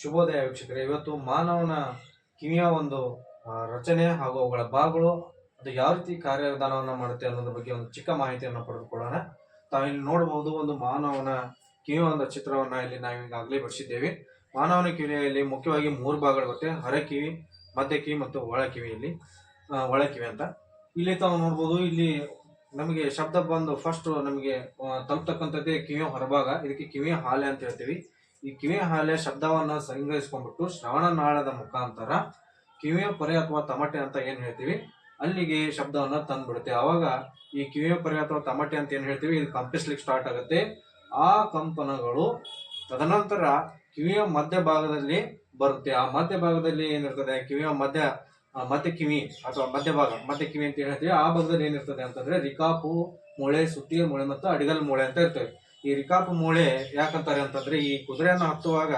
ಶುಭೋದಯ ವೀಕ್ಷಕರೇ, ಇವತ್ತು ಮಾನವನ ಕಿವಿಯ ಒಂದು ರಚನೆ ಹಾಗೂ ಅವುಗಳ ಭಾಗಗಳು ಅದು ಯಾವ ರೀತಿ ಕಾರ್ಯವಿಧಾನವನ್ನು ಮಾಡುತ್ತೆ ಅನ್ನೋದ್ರ ಬಗ್ಗೆ ಒಂದು ಚಿಕ್ಕ ಮಾಹಿತಿಯನ್ನು ಪಡೆದುಕೊಳ್ಳೋಣ. ತಾವಿಲ್ಲಿ ನೋಡಬಹುದು ಒಂದು ಮಾನವನ ಕಿವಿಯ ಒಂದು ಚಿತ್ರವನ್ನ ಇಲ್ಲಿ ನಾವು ಈಗಾಗಲೇ ಬಿಡಿಸಿದ್ದೇವೆ. ಮಾನವನ ಕಿವಿಯಲ್ಲಿ ಮುಖ್ಯವಾಗಿ ಮೂರು ಭಾಗಗಳು ಬರುತ್ತೆ ಹೊರ ಕಿವಿ ಮಧ್ಯ ಕಿವಿ ಮತ್ತು ಒಳ ಕಿವಿಯಲ್ಲಿ ಒಳ ಕಿವಿ ಅಂತ. ಇಲ್ಲಿ ತಾವು ನೋಡ್ಬೋದು, ಇಲ್ಲಿ ನಮಗೆ ಶಬ್ದ ಬಂದು ಫಸ್ಟ್ ನಮಗೆ ತಲುಪ್ತಕ್ಕಂಥದ್ದೇ ಕಿವಿಯ ಹೊರಭಾಗ, ಇದಕ್ಕೆ ಕಿವಿಯ ಹಾಲೆ ಅಂತ ಹೇಳ್ತೀವಿ. ಈ ಕಿವಿಯ ಹಾಲೆ ಶಬ್ದವನ್ನ ಸಂಗ್ರಹಿಸ್ಕೊಂಡ್ಬಿಟ್ಟು ಶ್ರವಣ ನಾಳದ ಮುಖಾಂತರ ಕಿವಿಯ ಪೊರೆ ಅಥವಾ ತಮಟೆ ಅಂತ ಏನ್ ಹೇಳ್ತೀವಿ, ಅಲ್ಲಿಗೆ ಶಬ್ದವನ್ನ ತಂದ್ಬಿಡುತ್ತೆ. ಅವಾಗ ಈ ಕಿವಿಯ ಪೊರೆ ಅಥವಾ ತಮಟೆ ಅಂತ ಏನ್ ಹೇಳ್ತೀವಿ, ಇದು ಕಂಪಿಸ್ಲಿಕ್ಕೆ ಸ್ಟಾರ್ಟ್ ಆಗುತ್ತೆ. ಆ ಕಂಪನಗಳು ತದನಂತರ ಕಿವಿಯ ಮಧ್ಯ ಭಾಗದಲ್ಲಿ ಬರುತ್ತೆ. ಆ ಮಧ್ಯ ಭಾಗದಲ್ಲಿ ಏನಿರ್ತದೆ ಕಿವಿಯ ಮಧ್ಯ ಮಧ್ಯ ಕಿವಿ ಅಥವಾ ಮಧ್ಯ ಭಾಗ, ಮಧ್ಯ ಕಿವಿ ಅಂತ ಹೇಳ್ತೀವಿ, ಆ ಭಾಗದಲ್ಲಿ ಏನಿರ್ತದೆ ಅಂತಂದ್ರೆ ರಿಕಾಪು ಮೂಳೆ ಸುತ್ತಿಯ ಮೂಳೆ ಮತ್ತು ಅಡಿಗಲ್ ಮೂಳೆ ಅಂತ ಇರ್ತವೆ. ಈ ರಿಕಾಪು ಮೂಳೆ ಯಾಕಂತಾರೆ ಅಂತಂದ್ರೆ ಈ ಕುದುರೆಯನ್ನ ಹತ್ತುವಾಗ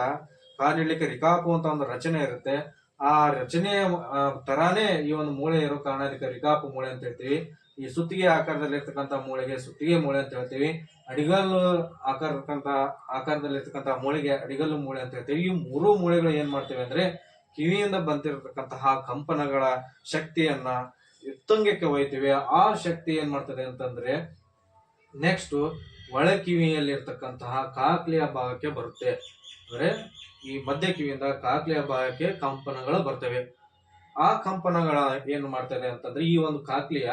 ಕಾಲಿಡ್ಲಿಕ್ಕೆ ರಿಕಾಪು ಅಂತ ಒಂದು ರಚನೆ ಇರುತ್ತೆ. ಆ ರಚನೆಯ ತರಾನೇ ಈ ಒಂದು ಮೂಳೆ ಇರೋ ಕಾರಣ ಅದಕ್ಕೆ ರಿಕಾಪು ಮೂಳೆ ಅಂತ ಹೇಳ್ತೀವಿ. ಈ ಸುತ್ತಿಗೆ ಆಕಾರದಲ್ಲಿ ಇರ್ತಕ್ಕಂಥ ಮೂಳೆಗೆ ಸುತ್ತಿಗೆ ಮೂಳೆ ಅಂತ ಹೇಳ್ತೀವಿ. ಅಡಿಗಲ್ಲು ಆಕಾರದಲ್ಲಿ ಇರ್ತಕ್ಕಂಥ ಮೂಳೆಗೆ ಅಡಿಗಲ್ಲು ಮೂಳೆ ಅಂತ ಹೇಳ್ತೀವಿ. ಈ ಮೂರು ಮೂಳೆಗಳು ಏನ್ ಮಾಡ್ತೇವೆ ಅಂದ್ರೆ ಕಿವಿಯಿಂದ ಬಂದಿರತಕ್ಕಂತಹ ಕಂಪನಗಳ ಶಕ್ತಿಯನ್ನ ಉತ್ತುಂಗಕ್ಕೆ ಒಯ್ತೀವಿ. ಆ ಶಕ್ತಿ ಏನ್ ಮಾಡ್ತದೆ ಅಂತಂದ್ರೆ ನೆಕ್ಸ್ಟ್ ಒಳ ಕಿವಿಯಲ್ಲಿರ್ತಕ್ಕಂತಹ ಕಾಕ್ಲಿಯ ಭಾಗಕ್ಕೆ ಬರುತ್ತೆ. ಅಂದ್ರೆ ಈ ಮಧ್ಯ ಕಿವಿಯಿಂದ ಕಾಕ್ಲಿಯ ಭಾಗಕ್ಕೆ ಕಂಪನಗಳು ಬರ್ತವೆ. ಆ ಕಂಪನಗಳ ಏನು ಮಾಡ್ತದೆ ಅಂತಂದ್ರೆ ಈ ಒಂದು ಕಾಕ್ಲಿಯ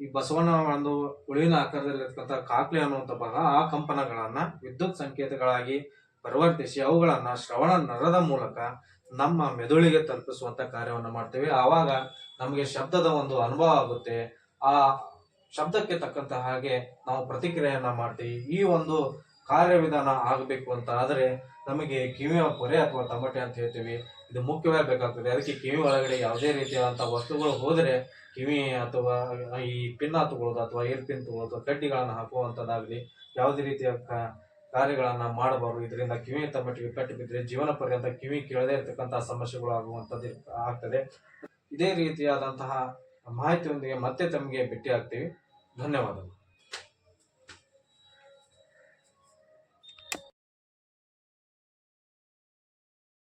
ಈ ಬಸವನ ಒಂದು ಉಳಿವಿನ ಆಕಾರದಲ್ಲಿ ಇರ್ತಕ್ಕಂಥ ಕಾಕ್ಲಿ ಅನ್ನುವಂಥ ಭಾಗ ಆ ಕಂಪನಗಳನ್ನ ವಿದ್ಯುತ್ ಸಂಕೇತಗಳಾಗಿ ಪರಿವರ್ತಿಸಿ ಅವುಗಳನ್ನ ಶ್ರವಣ ನರದ ಮೂಲಕ ನಮ್ಮ ಮೆದುಳಿಗೆ ತಲುಪಿಸುವಂತ ಕಾರ್ಯವನ್ನು ಮಾಡ್ತೇವೆ. ಆವಾಗ ನಮಗೆ ಶಬ್ದದ ಒಂದು ಅನುಭವ ಆಗುತ್ತೆ. ಆ ಶಬ್ದಕ್ಕೆ ತಕ್ಕಂತ ಹಾಗೆ ನಾವು ಪ್ರತಿಕ್ರಿಯೆಯನ್ನ ಮಾಡ್ತೀವಿ. ಈ ಒಂದು ಕಾರ್ಯವಿಧಾನ ಆಗಬೇಕು ಅಂತ ಆದರೆ ನಮಗೆ ಕಿವಿಯ ಪೊರೆ ಅಥವಾ ತಮಟೆ ಅಂತ ಹೇಳ್ತೀವಿ. ಇದು ಮುಖ್ಯವಾಗಿ ಬೇಕಾಗ್ತದೆ. ಅದಕ್ಕೆ ಕಿವಿ ಒಳಗಡೆ ಯಾವುದೇ ರೀತಿಯಾದಂಥ ವಸ್ತುಗಳು ಹೋದರೆ ಕಿವಿ ಅಥವಾ ಈ ಪಿನ್ನ ತಗೊಳ್ಳೋದು ಅಥವಾ ಏರ್ ಪಿನ್ ತಗೊಳ್ಳೋದು ಕಡ್ಡಿಗಳನ್ನು ಹಾಕುವಂಥದ್ದಾಗಲಿ ಯಾವುದೇ ರೀತಿಯ ಕಾರ್ಯಗಳನ್ನು ಮಾಡಬಾರದು. ಇದರಿಂದ ಕಿವಿ ತಮಟಿಗೆ ಪೆಟ್ಟು ಬಿದ್ದರೆ ಜೀವನ ಪರ್ಯಂತ ಕಿವಿ ಕೇಳದೇ ಇರತಕ್ಕಂತಹ ಸಮಸ್ಯೆಗಳು ಆಗುವಂಥದ್ದು ಆಗ್ತದೆ. ಇದೇ ರೀತಿಯಾದಂತಹ ಮಾಹಿತಿಯೊಂದಿಗೆ ಮತ್ತೆ ತಮಗೆ ಭೇಟಿ ಆಗ್ತೀವಿ ಧನ್ಯವಾದಗಳು.